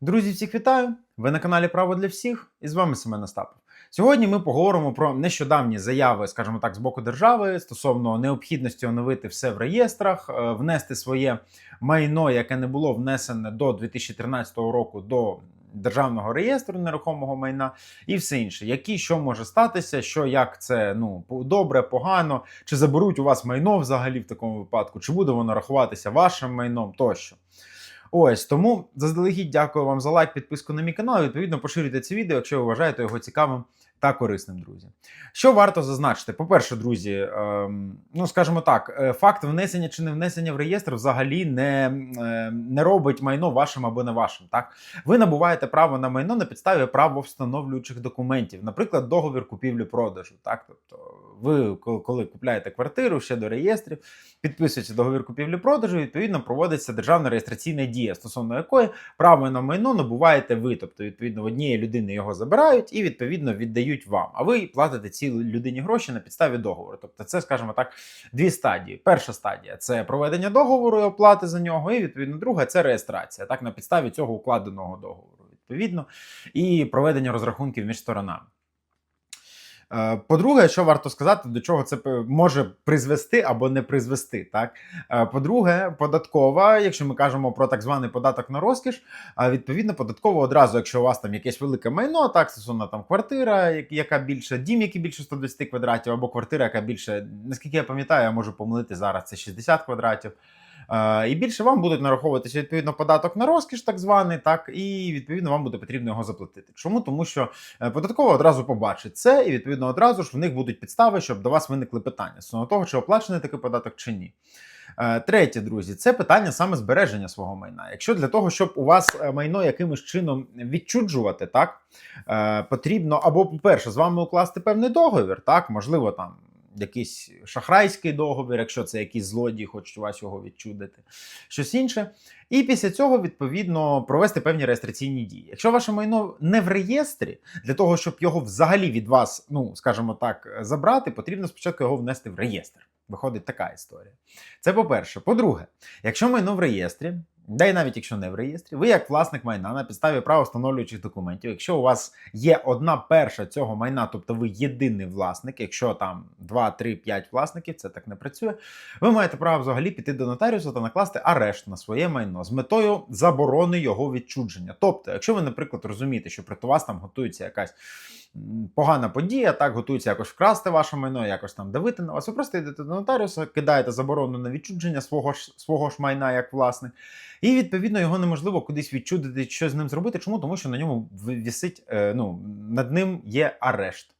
Друзі, всіх вітаю! Ви на каналі Право для всіх і з вами Семен Остапов. Сьогодні ми поговоримо про нещодавні заяви, скажімо так, з боку держави стосовно необхідності оновити все в реєстрах, е, внести своє майно, яке не було внесене до 2013 року до державного реєстру нерухомого майна, і все інше. Які що може статися, що як це ну добре, погано, чи заберуть у вас майно взагалі в такому випадку, чи буде воно рахуватися вашим майном тощо. Ось тому заздалегідь дякую вам за лайк, підписку на мій канал. і, Відповідно, поширюйте це відео, якщо ви вважаєте його цікавим та корисним, друзі. Що варто зазначити? По-перше, друзі, ем, ну скажімо так, е, факт внесення чи не внесення в реєстр взагалі не, е, не робить майно вашим або не вашим. Так, ви набуваєте право на майно на підставі правовстановлюючих документів, наприклад, договір купівлі-продажу. Так, тобто, ви коли купляєте квартиру ще до реєстрів, підписується договір купівлі-продажу, відповідно проводиться державна реєстраційна дія, стосовно якої право на майно набуваєте ви. Тобто, відповідно, в однієї людини його забирають і відповідно віддають вам. А ви платите цій людині гроші на підставі договору. Тобто, це, скажімо так, дві стадії. Перша стадія це проведення договору і оплати за нього, і відповідно друга це реєстрація. Так, на підставі цього укладеного договору. Відповідно, і проведення розрахунків між сторонами. Е, по-друге, що варто сказати, до чого це може призвести або не призвести. Так, е, по-друге, податкова, якщо ми кажемо про так званий податок на розкіш, відповідно, податково одразу, якщо у вас там якесь велике майно, так стосовно там квартира, яка більше, дім, який більше 120 квадратів, або квартира, яка більше, наскільки я пам'ятаю, я можу помилити зараз. Це 60 квадратів. І більше вам будуть нараховуватися відповідно податок на розкіш, так званий, так і відповідно вам буде потрібно його заплатити. Чому? Тому що е, податково одразу побачить це, і відповідно одразу ж в них будуть підстави, щоб до вас виникли питання стосовно того, чи оплачений такий податок чи ні. Е, третє, друзі, це питання саме збереження свого майна. Якщо для того, щоб у вас е, майно якимось чином відчуджувати, так потрібно або, по-перше, з вами укласти певний договір, так, можливо, там якийсь шахрайський договір, якщо це якісь злодії, хочуть вас його відчудити, щось інше. І після цього, відповідно, провести певні реєстраційні дії. Якщо ваше майно не в реєстрі, для того, щоб його взагалі від вас, ну скажімо так, забрати, потрібно спочатку його внести в реєстр. Виходить така історія. Це по-перше. По-друге, якщо майно в реєстрі, да й навіть якщо не в реєстрі, ви як власник майна на підставі правовстановлюючих документів, якщо у вас є одна перша цього майна, тобто ви єдиний власник, якщо там 2, 3, 5 власників, це так не працює, ви маєте право взагалі піти до нотаріуса та накласти арешт на своє майно з метою заборони його відчудження. Тобто, якщо ви, наприклад, розумієте, що проти вас там готується якась погана подія, так готується якось вкрасти ваше майно, якось там давити на вас. Ви просто йдете до нотаріуса, кидаєте заборону на відчудження свого ж свого ж майна як власник, і відповідно його неможливо кудись відчудити, що з ним зробити. Чому? Тому що на ньому висить, е, ну над ним є арешт.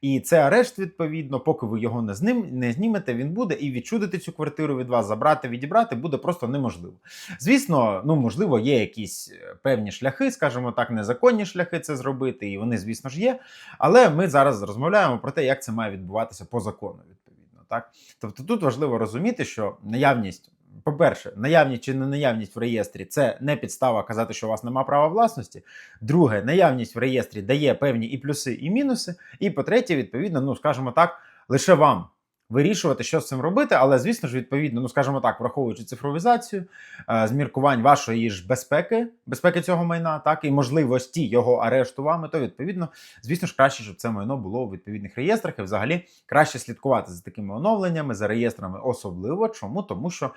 І це арешт, відповідно, поки ви його не зним, не знімете, він буде і відчудити цю квартиру від вас, забрати, відібрати буде просто неможливо. Звісно, ну можливо, є якісь е, певні шляхи, скажімо так, незаконні шляхи це зробити, і вони, звісно ж, є. Але ми зараз розмовляємо про те, як це має відбуватися по закону. Відповідно, так тобто тут важливо розуміти, що наявність по-перше, наявність чи не наявність в реєстрі це не підстава казати, що у вас немає права власності. Друге, наявність в реєстрі дає певні і плюси, і мінуси. І по-третє, відповідно, ну скажімо так, лише вам. Вирішувати, що з цим робити, але звісно ж, відповідно, ну скажімо так, враховуючи цифровізацію, е, зміркувань вашої ж безпеки, безпеки цього майна, так і можливості його арешту вами, то відповідно, звісно ж, краще, щоб це майно було у відповідних реєстрах, і взагалі краще слідкувати за такими оновленнями, за реєстрами, особливо чому, тому що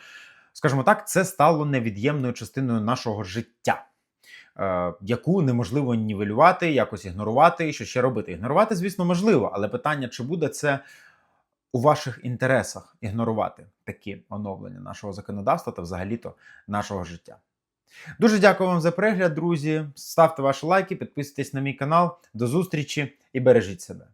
скажімо так, це стало невід'ємною частиною нашого життя. Е, яку неможливо нівелювати, якось ігнорувати, і що ще робити. Ігнорувати, звісно, можливо, але питання, чи буде це у ваших інтересах ігнорувати такі оновлення нашого законодавства та взагалі-то нашого життя. Дуже дякую вам за перегляд, друзі. Ставте ваші лайки, підписуйтесь на мій канал. До зустрічі і бережіть себе.